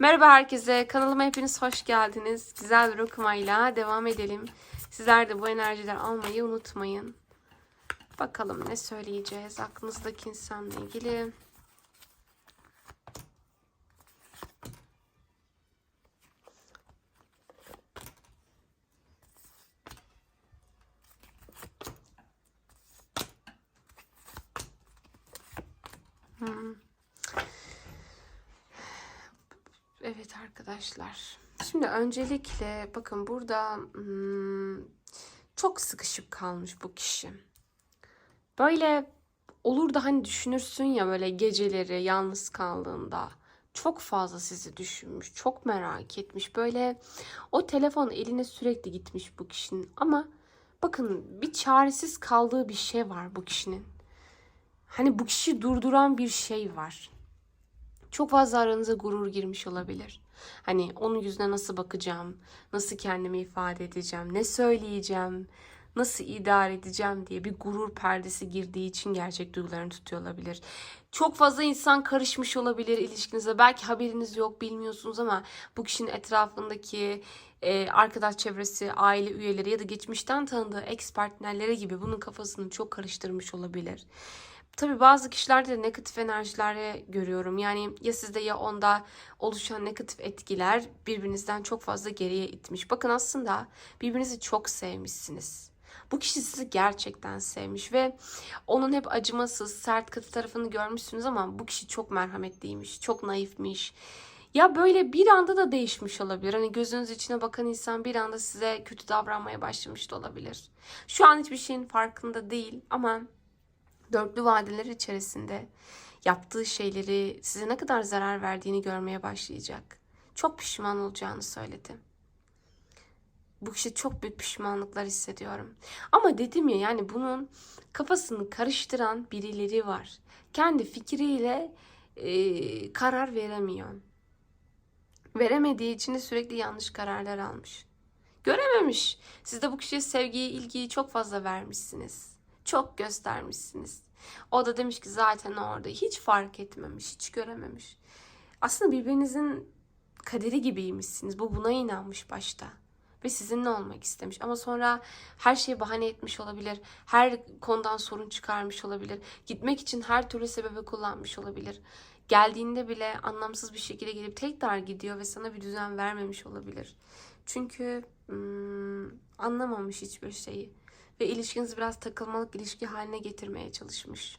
Merhaba herkese. Kanalıma hepiniz hoş geldiniz. Güzel bir okumayla devam edelim. Sizler de bu enerjiler almayı unutmayın. Bakalım ne söyleyeceğiz aklınızdaki insanla ilgili. Hmm. Evet arkadaşlar. Şimdi öncelikle bakın burada hmm, çok sıkışıp kalmış bu kişi. Böyle olur da hani düşünürsün ya böyle geceleri yalnız kaldığında çok fazla sizi düşünmüş, çok merak etmiş. Böyle o telefon eline sürekli gitmiş bu kişinin ama bakın bir çaresiz kaldığı bir şey var bu kişinin. Hani bu kişi durduran bir şey var. Çok fazla aranıza gurur girmiş olabilir. Hani onun yüzüne nasıl bakacağım, nasıl kendimi ifade edeceğim, ne söyleyeceğim, nasıl idare edeceğim diye bir gurur perdesi girdiği için gerçek duygularını tutuyor olabilir. Çok fazla insan karışmış olabilir ilişkinize. Belki haberiniz yok, bilmiyorsunuz ama bu kişinin etrafındaki e, arkadaş çevresi, aile üyeleri ya da geçmişten tanıdığı ex partnerleri gibi bunun kafasını çok karıştırmış olabilir. Tabii bazı kişilerde de negatif enerjileri görüyorum. Yani ya sizde ya onda oluşan negatif etkiler birbirinizden çok fazla geriye itmiş. Bakın aslında birbirinizi çok sevmişsiniz. Bu kişi sizi gerçekten sevmiş ve onun hep acımasız, sert kötü tarafını görmüşsünüz ama bu kişi çok merhametliymiş, çok naifmiş. Ya böyle bir anda da değişmiş olabilir. Hani gözünüz içine bakan insan bir anda size kötü davranmaya başlamış da olabilir. Şu an hiçbir şeyin farkında değil ama dörtlü vadeler içerisinde yaptığı şeyleri size ne kadar zarar verdiğini görmeye başlayacak. Çok pişman olacağını söyledi. Bu kişi çok büyük pişmanlıklar hissediyorum. Ama dedim ya yani bunun kafasını karıştıran birileri var. Kendi fikriyle e, karar veremiyor. Veremediği için de sürekli yanlış kararlar almış. Görememiş. Siz de bu kişiye sevgiyi, ilgiyi çok fazla vermişsiniz. Çok göstermişsiniz. O da demiş ki zaten orada hiç fark etmemiş, hiç görememiş. Aslında birbirinizin kaderi gibiymişsiniz. Bu buna inanmış başta. Ve sizinle olmak istemiş. Ama sonra her şeyi bahane etmiş olabilir. Her konudan sorun çıkarmış olabilir. Gitmek için her türlü sebebi kullanmış olabilir. Geldiğinde bile anlamsız bir şekilde gelip tekrar gidiyor ve sana bir düzen vermemiş olabilir. Çünkü hmm, anlamamış hiçbir şeyi ve ilişkinizi biraz takılmalık ilişki haline getirmeye çalışmış.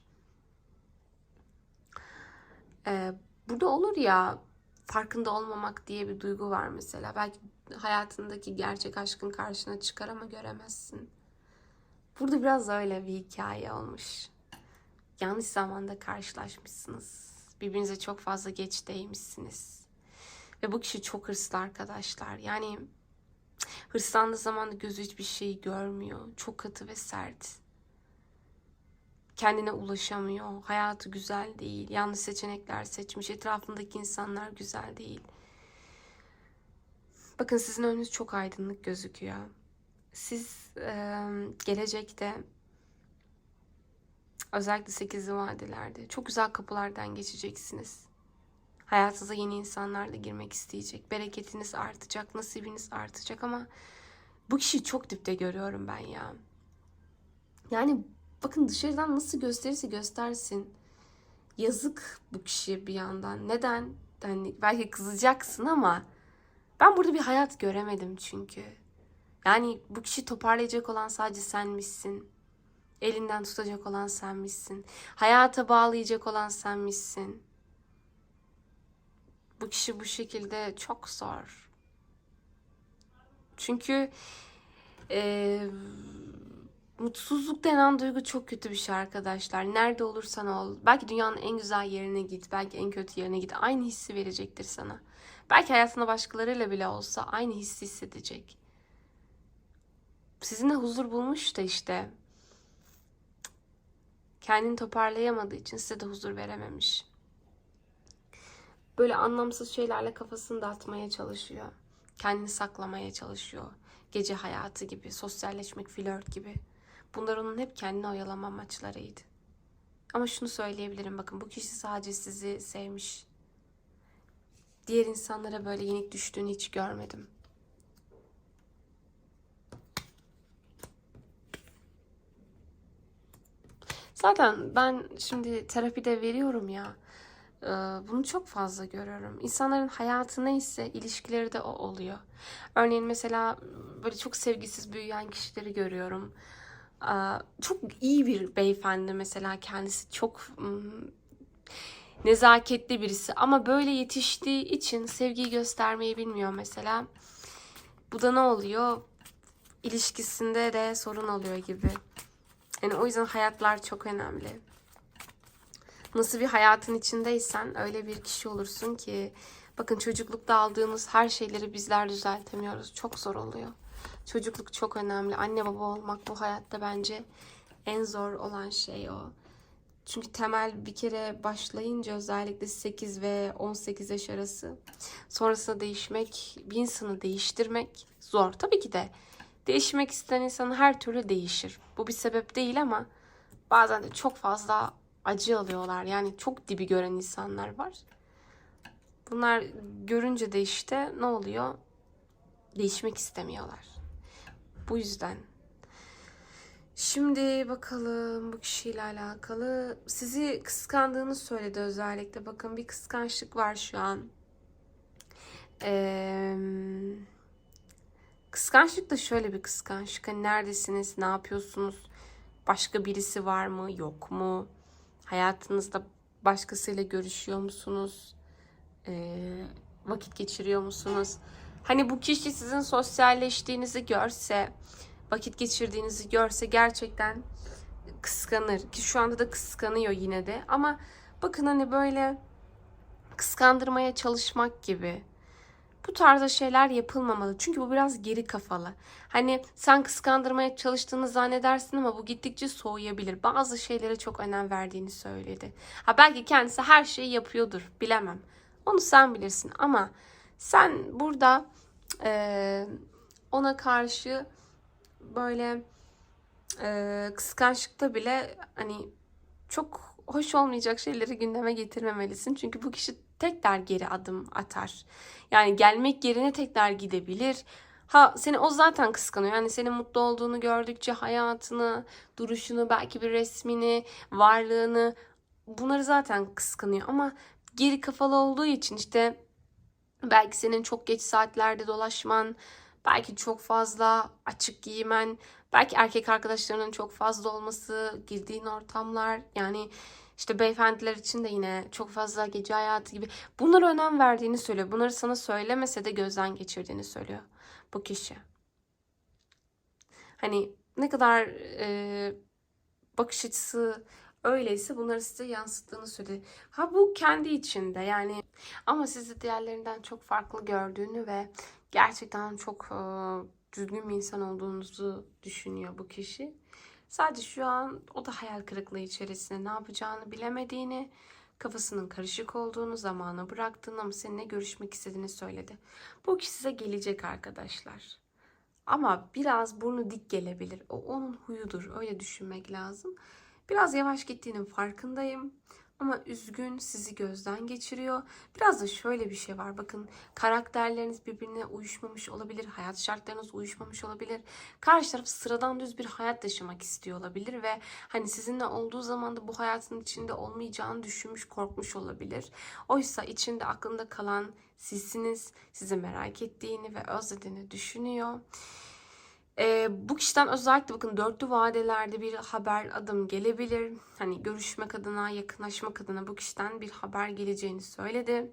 Ee, burada olur ya farkında olmamak diye bir duygu var mesela. Belki hayatındaki gerçek aşkın karşına çıkar ama göremezsin. Burada biraz öyle bir hikaye olmuş. Yanlış zamanda karşılaşmışsınız. Birbirinize çok fazla geç değmişsiniz. Ve bu kişi çok hırslı arkadaşlar. Yani Hırslandığı zaman da gözü hiçbir şey görmüyor. Çok katı ve sert. Kendine ulaşamıyor. Hayatı güzel değil. Yanlış seçenekler seçmiş. Etrafındaki insanlar güzel değil. Bakın sizin önünüz çok aydınlık gözüküyor. Siz e, gelecekte özellikle 8'li vadelerde çok güzel kapılardan geçeceksiniz. Hayatınıza yeni insanlar da girmek isteyecek. Bereketiniz artacak, nasibiniz artacak ama bu kişiyi çok dipte görüyorum ben ya. Yani bakın dışarıdan nasıl gösterirse göstersin. Yazık bu kişiye bir yandan. Neden? Yani belki kızacaksın ama ben burada bir hayat göremedim çünkü. Yani bu kişi toparlayacak olan sadece senmişsin. Elinden tutacak olan senmişsin. Hayata bağlayacak olan senmişsin. Bu kişi bu şekilde çok zor. Çünkü e, mutsuzluk denen duygu çok kötü bir şey arkadaşlar. Nerede olursan ol. Belki dünyanın en güzel yerine git. Belki en kötü yerine git. Aynı hissi verecektir sana. Belki hayatında başkalarıyla bile olsa aynı hissi hissedecek. Sizinle huzur bulmuş da işte kendini toparlayamadığı için size de huzur verememiş böyle anlamsız şeylerle kafasını dağıtmaya çalışıyor. Kendini saklamaya çalışıyor. Gece hayatı gibi, sosyalleşmek, flört gibi. Bunlar onun hep kendini oyalama amaçlarıydı. Ama şunu söyleyebilirim bakın bu kişi sadece sizi sevmiş. diğer insanlara böyle yenik düştüğünü hiç görmedim. Zaten ben şimdi terapide veriyorum ya. E, Bunu çok fazla görüyorum. İnsanların hayatı neyse ilişkileri de o oluyor. Örneğin mesela böyle çok sevgisiz büyüyen kişileri görüyorum. E, Çok iyi bir beyefendi mesela kendisi çok nezaketli birisi ama böyle yetiştiği için sevgiyi göstermeyi bilmiyor mesela. Bu da ne oluyor? İlişkisinde de sorun oluyor gibi. Yani o yüzden hayatlar çok önemli. Nasıl bir hayatın içindeysen öyle bir kişi olursun ki bakın çocuklukta aldığımız her şeyleri bizler düzeltemiyoruz. Çok zor oluyor. Çocukluk çok önemli. Anne baba olmak bu hayatta bence en zor olan şey o. Çünkü temel bir kere başlayınca özellikle 8 ve 18 yaş arası sonrasında değişmek, bir insanı değiştirmek zor. Tabii ki de değişmek isteyen insan her türlü değişir. Bu bir sebep değil ama bazen de çok fazla acı alıyorlar. Yani çok dibi gören insanlar var. Bunlar görünce de işte ne oluyor? Değişmek istemiyorlar. Bu yüzden. Şimdi bakalım bu kişiyle alakalı. Sizi kıskandığını söyledi özellikle. Bakın bir kıskançlık var şu an. Eee... Kıskançlık da şöyle bir kıskançlık. Hani neredesiniz? Ne yapıyorsunuz? Başka birisi var mı? Yok mu? Hayatınızda başkasıyla görüşüyor musunuz? Ee, vakit geçiriyor musunuz? Hani bu kişi sizin sosyalleştiğinizi görse, vakit geçirdiğinizi görse gerçekten kıskanır. Ki şu anda da kıskanıyor yine de. Ama bakın hani böyle kıskandırmaya çalışmak gibi bu tarzda şeyler yapılmamalı. Çünkü bu biraz geri kafalı. Hani sen kıskandırmaya çalıştığını zannedersin ama bu gittikçe soğuyabilir. Bazı şeylere çok önem verdiğini söyledi. Ha belki kendisi her şeyi yapıyordur. Bilemem. Onu sen bilirsin ama sen burada e, ona karşı böyle e, kıskançlıkta bile hani çok hoş olmayacak şeyleri gündeme getirmemelisin. Çünkü bu kişi tekrar geri adım atar. Yani gelmek yerine tekrar gidebilir. Ha seni o zaten kıskanıyor. Yani senin mutlu olduğunu gördükçe hayatını, duruşunu, belki bir resmini, varlığını bunları zaten kıskanıyor ama geri kafalı olduğu için işte belki senin çok geç saatlerde dolaşman, belki çok fazla açık giymen, belki erkek arkadaşlarının çok fazla olması, girdiğin ortamlar yani işte beyefendiler için de yine çok fazla gece hayatı gibi bunlara önem verdiğini söylüyor. Bunları sana söylemese de gözden geçirdiğini söylüyor bu kişi. Hani ne kadar e, bakış açısı öyleyse bunları size yansıttığını söyledi. Ha bu kendi içinde yani ama sizi diğerlerinden çok farklı gördüğünü ve gerçekten çok e, düzgün bir insan olduğunuzu düşünüyor bu kişi. Sadece şu an o da hayal kırıklığı içerisinde ne yapacağını bilemediğini, kafasının karışık olduğunu, zamana bıraktığını ama seninle görüşmek istediğini söyledi. Bu kişi size gelecek arkadaşlar. Ama biraz burnu dik gelebilir. O onun huyudur. Öyle düşünmek lazım. Biraz yavaş gittiğinin farkındayım. Ama üzgün sizi gözden geçiriyor. Biraz da şöyle bir şey var. Bakın karakterleriniz birbirine uyuşmamış olabilir. Hayat şartlarınız uyuşmamış olabilir. Karşı taraf sıradan düz bir hayat yaşamak istiyor olabilir. Ve hani sizinle olduğu zaman da bu hayatın içinde olmayacağını düşünmüş, korkmuş olabilir. Oysa içinde aklında kalan sizsiniz. Sizi merak ettiğini ve özlediğini düşünüyor. Ee, bu kişiden özellikle bakın dörtlü vadelerde bir haber adım gelebilir. Hani görüşmek adına, yakınlaşmak adına bu kişiden bir haber geleceğini söyledi.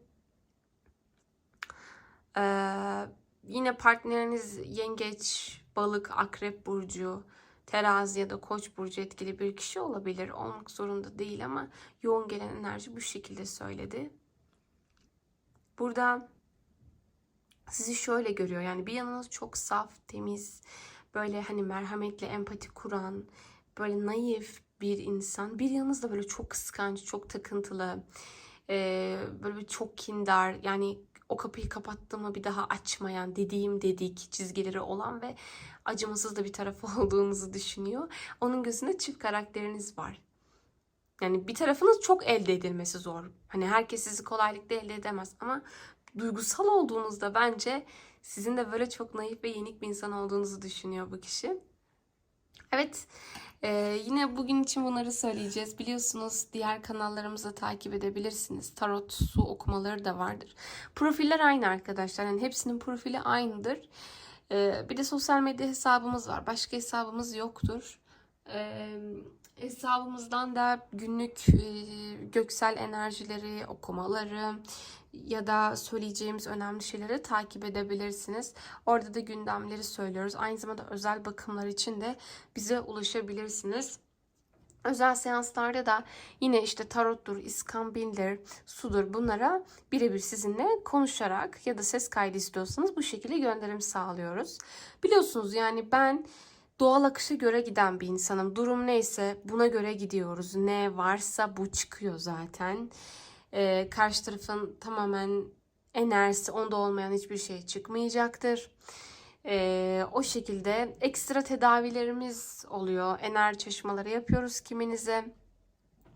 Ee, yine partneriniz yengeç, balık, akrep burcu, terazi ya da koç burcu etkili bir kişi olabilir. Olmak zorunda değil ama yoğun gelen enerji bu şekilde söyledi. Burada sizi şöyle görüyor. Yani bir yanınız çok saf, temiz, böyle hani merhametli, empati kuran, böyle naif bir insan. Bir yanınız da böyle çok kıskanç, çok takıntılı, e, böyle çok kindar. Yani o kapıyı kapattığımı bir daha açmayan, dediğim dedik çizgileri olan ve acımasız da bir tarafı olduğunuzu düşünüyor. Onun gözünde çift karakteriniz var. Yani bir tarafınız çok elde edilmesi zor. Hani herkes sizi kolaylıkla elde edemez ama duygusal olduğunuzda bence sizin de böyle çok naif ve yenik bir insan olduğunuzu düşünüyor bu kişi. Evet, ee, yine bugün için bunları söyleyeceğiz. Biliyorsunuz diğer kanallarımızı takip edebilirsiniz. Tarot, su okumaları da vardır. Profiller aynı arkadaşlar. Yani hepsinin profili aynıdır. Ee, bir de sosyal medya hesabımız var. Başka hesabımız yoktur. Ee, hesabımızdan da günlük e, göksel enerjileri, okumaları ya da söyleyeceğimiz önemli şeyleri takip edebilirsiniz. Orada da gündemleri söylüyoruz. Aynı zamanda özel bakımlar için de bize ulaşabilirsiniz. Özel seanslarda da yine işte tarottur, iskambildir, sudur bunlara birebir sizinle konuşarak ya da ses kaydı istiyorsanız bu şekilde gönderim sağlıyoruz. Biliyorsunuz yani ben doğal akışa göre giden bir insanım. Durum neyse buna göre gidiyoruz. Ne varsa bu çıkıyor zaten. Ee, karşı tarafın tamamen enerjisi onda olmayan hiçbir şey çıkmayacaktır. Ee, o şekilde ekstra tedavilerimiz oluyor. Enerji çalışmaları yapıyoruz kiminize.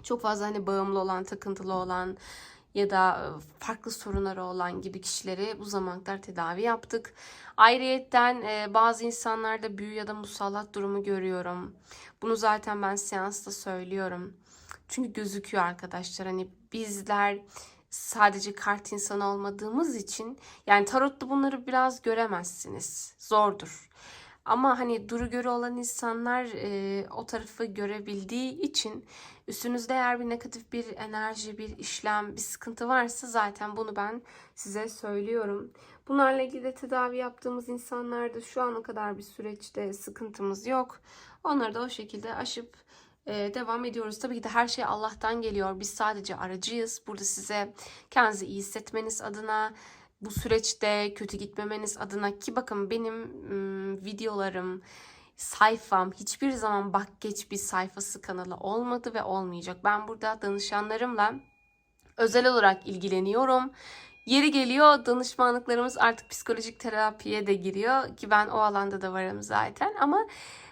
Çok fazla hani bağımlı olan, takıntılı olan ya da farklı sorunları olan gibi kişileri bu zamana kadar tedavi yaptık. Ayrıyetten e, bazı insanlarda büyü ya da musallat durumu görüyorum. Bunu zaten ben seansta söylüyorum. Çünkü gözüküyor arkadaşlar. Hani bizler sadece kart insanı olmadığımız için yani tarotta bunları biraz göremezsiniz. Zordur. Ama hani duru göre olan insanlar e, o tarafı görebildiği için üstünüzde eğer bir negatif bir enerji, bir işlem, bir sıkıntı varsa zaten bunu ben size söylüyorum. Bunlarla ilgili de tedavi yaptığımız insanlarda şu ana kadar bir süreçte sıkıntımız yok. Onları da o şekilde aşıp e, devam ediyoruz. Tabii ki de her şey Allah'tan geliyor. Biz sadece aracıyız. Burada size kendinizi iyi hissetmeniz adına, bu süreçte kötü gitmemeniz adına ki bakın benim ım, videolarım, sayfam hiçbir zaman bak geç bir sayfası kanalı olmadı ve olmayacak. Ben burada danışanlarımla özel olarak ilgileniyorum. Yeri geliyor danışmanlıklarımız artık psikolojik terapiye de giriyor ki ben o alanda da varım zaten ama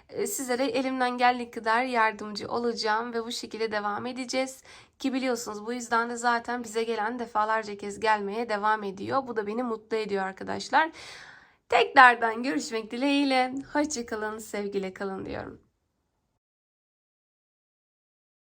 sizlere elimden geldiği kadar yardımcı olacağım ve bu şekilde devam edeceğiz. Ki biliyorsunuz bu yüzden de zaten bize gelen defalarca kez gelmeye devam ediyor. Bu da beni mutlu ediyor arkadaşlar. Tekrardan görüşmek dileğiyle. Hoşçakalın, sevgiyle kalın diyorum.